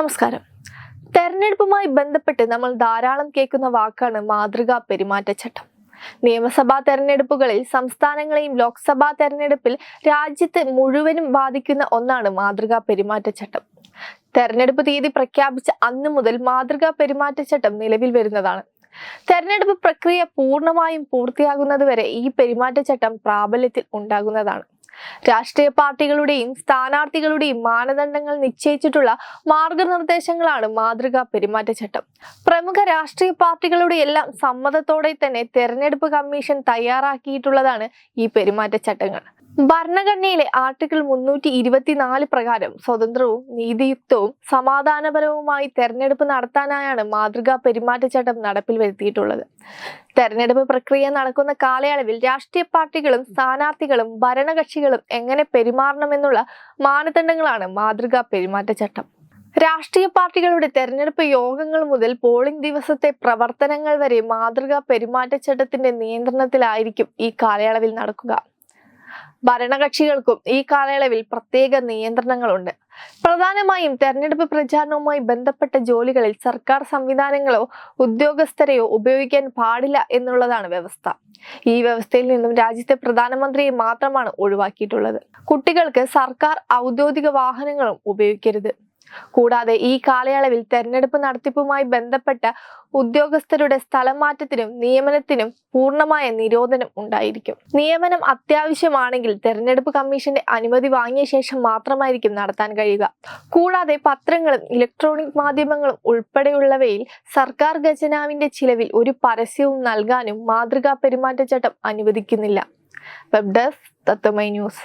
നമസ്കാരം. തെരഞ്ഞെടുപ്പുമായി ബന്ധപ്പെട്ട് നമ്മൾ ധാരാളം കേൾക്കുന്ന വാക്കാണ് മാതൃകാ പെരുമാറ്റച്ചട്ടം. നിയമസഭാ തെരഞ്ഞെടുപ്പുകളിൽ സംസ്ഥാനങ്ങളെയും ലോക്സഭാ തെരഞ്ഞെടുപ്പിൽ രാജ്യത്ത് മുഴുവനും ബാധിക്കുന്ന ഒന്നാണ് മാതൃകാ പെരുമാറ്റച്ചട്ടം. തെരഞ്ഞെടുപ്പ് തീയതി പ്രഖ്യാപിച്ച അന്നു മുതൽ മാതൃകാ പെരുമാറ്റച്ചട്ടം നിലവിൽ വരുന്നതാണ്. തെരഞ്ഞെടുപ്പ് പ്രക്രിയ പൂർണമായും പൂർത്തിയാകുന്നതുവരെ ഈ പെരുമാറ്റച്ചട്ടം പ്രാബല്യത്തിൽ ഉണ്ടാകുന്നതാണ്. രാഷ്ട്രീയ പാർട്ടികളുടെയും സ്ഥാനാർത്ഥികളുടെയും മാനദണ്ഡങ്ങൾ നിശ്ചയിച്ചിട്ടുള്ള മാർഗനിർദ്ദേശങ്ങളാണ് മാതൃകാ പെരുമാറ്റച്ചട്ടം. പ്രമുഖ രാഷ്ട്രീയ പാർട്ടികളുടെ എല്ലാം സമ്മതത്തോടെ തന്നെ തെരഞ്ഞെടുപ്പ് കമ്മീഷൻ തയ്യാറാക്കിയിട്ടുള്ളതാണ് ഈ പെരുമാറ്റച്ചട്ടങ്ങൾ. ഭരണഘടനയിലെ ആർട്ടിക്കിൾ മുന്നൂറ്റി ഇരുപത്തിനാല് പ്രകാരം സ്വതന്ത്രവും നീതിയുക്തവും സമാധാനപരവുമായി തെരഞ്ഞെടുപ്പ് നടത്താനായാണ് മാതൃകാ പെരുമാറ്റച്ചട്ടം നടപ്പിൽ വരുത്തിയിട്ടുള്ളത്. തെരഞ്ഞെടുപ്പ് പ്രക്രിയ നടക്കുന്ന കാലയളവിൽ രാഷ്ട്രീയ പാർട്ടികളും സ്ഥാനാർത്ഥികളും ഭരണകക്ഷികളും എങ്ങനെ പെരുമാറണമെന്നുള്ള മാനദണ്ഡങ്ങളാണ് മാതൃകാ പെരുമാറ്റച്ചട്ടം. രാഷ്ട്രീയ പാർട്ടികളുടെ തെരഞ്ഞെടുപ്പ് യോഗങ്ങൾ മുതൽ പോളിംഗ് ദിവസത്തെ പ്രവർത്തനങ്ങൾ വരെ മാതൃകാ പെരുമാറ്റച്ചട്ടത്തിന്റെ നിയന്ത്രണത്തിലായിരിക്കും ഈ കാലയളവിൽ നടക്കുക. ഭരണകക്ഷികൾക്കും ഈ കാലയളവിൽ പ്രത്യേക നിയന്ത്രണങ്ങളുണ്ട്. പ്രധാനമായും തെരഞ്ഞെടുപ്പ് പ്രചാരണവുമായി ബന്ധപ്പെട്ട ജോലികളിൽ സർക്കാർ സംവിധാനങ്ങളോ ഉദ്യോഗസ്ഥരെയോ ഉപയോഗിക്കാൻ പാടില്ല എന്നുള്ളതാണ് വ്യവസ്ഥ. ഈ വ്യവസ്ഥയിൽ നിന്നും രാജ്യത്തെ പ്രധാനമന്ത്രിയെ മാത്രമാണ് ഒഴിവാക്കിയിട്ടുള്ളത്. കുട്ടികൾക്ക് സർക്കാർ ഔദ്യോഗിക വാഹനങ്ങളും ഉപയോഗിക്കരുത്. കൂടാതെ ഈ കാലയളവിൽ തെരഞ്ഞെടുപ്പ് നടത്തിപ്പുമായി ബന്ധപ്പെട്ട ഉദ്യോഗസ്ഥരുടെ സ്ഥലമാറ്റത്തിനും നിയമനത്തിനും പൂർണമായ നിരോധനം ഉണ്ടായിരിക്കും. നിയമനം അത്യാവശ്യമാണെങ്കിൽ തെരഞ്ഞെടുപ്പ് കമ്മീഷന്റെ അനുമതി വാങ്ങിയ ശേഷം മാത്രമായിരിക്കും നടത്താൻ കഴിയുക. കൂടാതെ പത്രങ്ങളും ഇലക്ട്രോണിക് മാധ്യമങ്ങളും ഉൾപ്പെടെയുള്ളവയിൽ സർക്കാർ ഖജനാവിന്റെ ചിലവിൽ ഒരു പരസ്യവും നൽകാനും മാതൃകാ പെരുമാറ്റച്ചട്ടം അനുവദിക്കുന്നില്ല. Web desk Tatwamayi news.